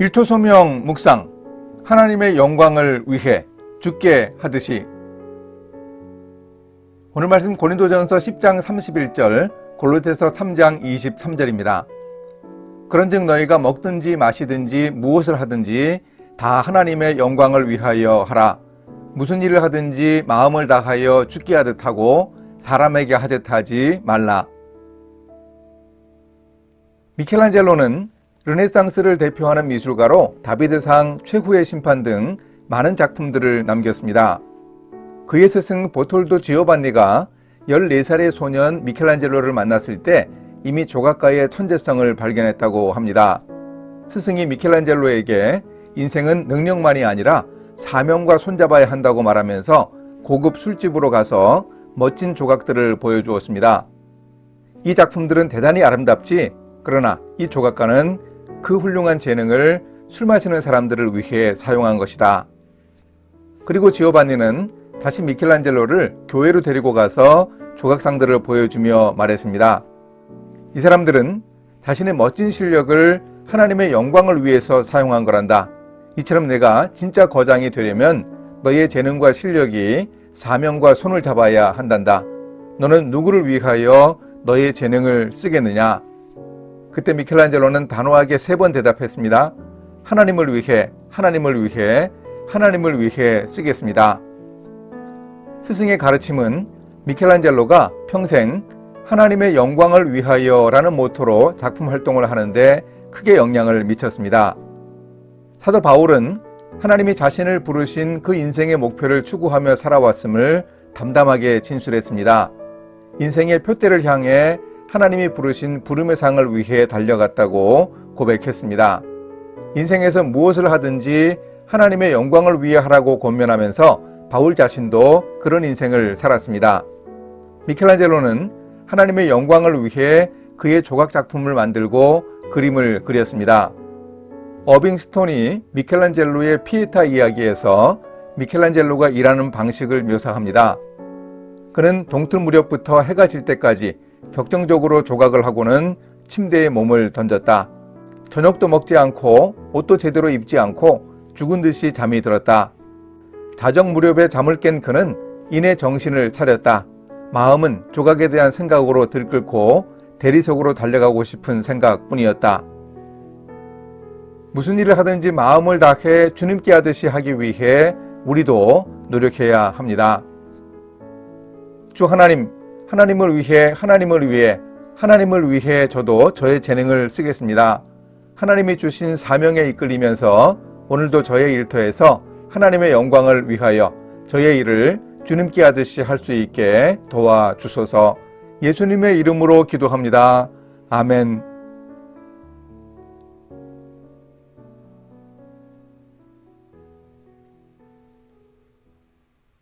일토소명 묵상 하나님의 영광을 위해 죽게 하듯이 오늘 말씀 고린도전서 10장 31절 골로새서 3장 23절입니다. 그런즉 너희가 먹든지 마시든지 무엇을 하든지 다 하나님의 영광을 위하여 하라. 무슨 일을 하든지 마음을 다하여 죽게 하듯 하고 사람에게 하듯 하지 말라. 미켈란젤로는 르네상스를 대표하는 미술가로 다비드상 최후의 심판 등 많은 작품들을 남겼습니다. 그의 스승 보톨도 지오반니가 14살의 소년 미켈란젤로를 만났을 때 이미 조각가의 천재성을 발견했다고 합니다. 스승이 미켈란젤로에게 인생은 능력만이 아니라 사명과 손잡아야 한다고 말하면서 고급 술집으로 가서 멋진 조각들을 보여주었습니다. 이 작품들은 대단히 아름답지, 그러나 이 조각가는 그 훌륭한 재능을 술 마시는 사람들을 위해 사용한 것이다. 그리고 지오반니는 다시 미켈란젤로를 교회로 데리고 가서 조각상들을 보여주며 말했습니다. 이 사람들은 자신의 멋진 실력을 하나님의 영광을 위해서 사용한 거란다. 이처럼 내가 진짜 거장이 되려면 너의 재능과 실력이 사명과 손을 잡아야 한단다. 너는 누구를 위하여 너의 재능을 쓰겠느냐? 그때 미켈란젤로는 단호하게 세 번 대답했습니다. 하나님을 위해, 하나님을 위해, 하나님을 위해 쓰겠습니다. 스승의 가르침은 미켈란젤로가 평생 하나님의 영광을 위하여라는 모토로 작품 활동을 하는데 크게 영향을 미쳤습니다. 사도 바울은 하나님이 자신을 부르신 그 인생의 목표를 추구하며 살아왔음을 담담하게 진술했습니다. 인생의 표대를 향해 하나님이 부르신 부름의 상을 위해 달려갔다고 고백했습니다. 인생에서 무엇을 하든지 하나님의 영광을 위해 하라고 권면하면서 바울 자신도 그런 인생을 살았습니다. 미켈란젤로는 하나님의 영광을 위해 그의 조각 작품을 만들고 그림을 그렸습니다. 어빙 스톤이 미켈란젤로의 피에타 이야기에서 미켈란젤로가 일하는 방식을 묘사합니다. 그는 동틀 무렵부터 해가 질 때까지 격정적으로 조각을 하고는 침대에 몸을 던졌다. 저녁도 먹지 않고 옷도 제대로 입지 않고 죽은 듯이 잠이 들었다. 자정 무렵에 잠을 깬 그는 이내 정신을 차렸다. 마음은 조각에 대한 생각으로 들끓고 대리석으로 달려가고 싶은 생각뿐이었다. 무슨 일을 하든지 마음을 다해 주님께 하듯이 하기 위해 우리도 노력해야 합니다. 주 하나님, 하나님을 위해, 하나님을 위해, 하나님을 위해 저도 저의 재능을 쓰겠습니다. 하나님이 주신 사명에 이끌리면서 오늘도 저의 일터에서 하나님의 영광을 위하여 저의 일을 주님께 하듯이 할 수 있게 도와주소서 예수님의 이름으로 기도합니다. 아멘.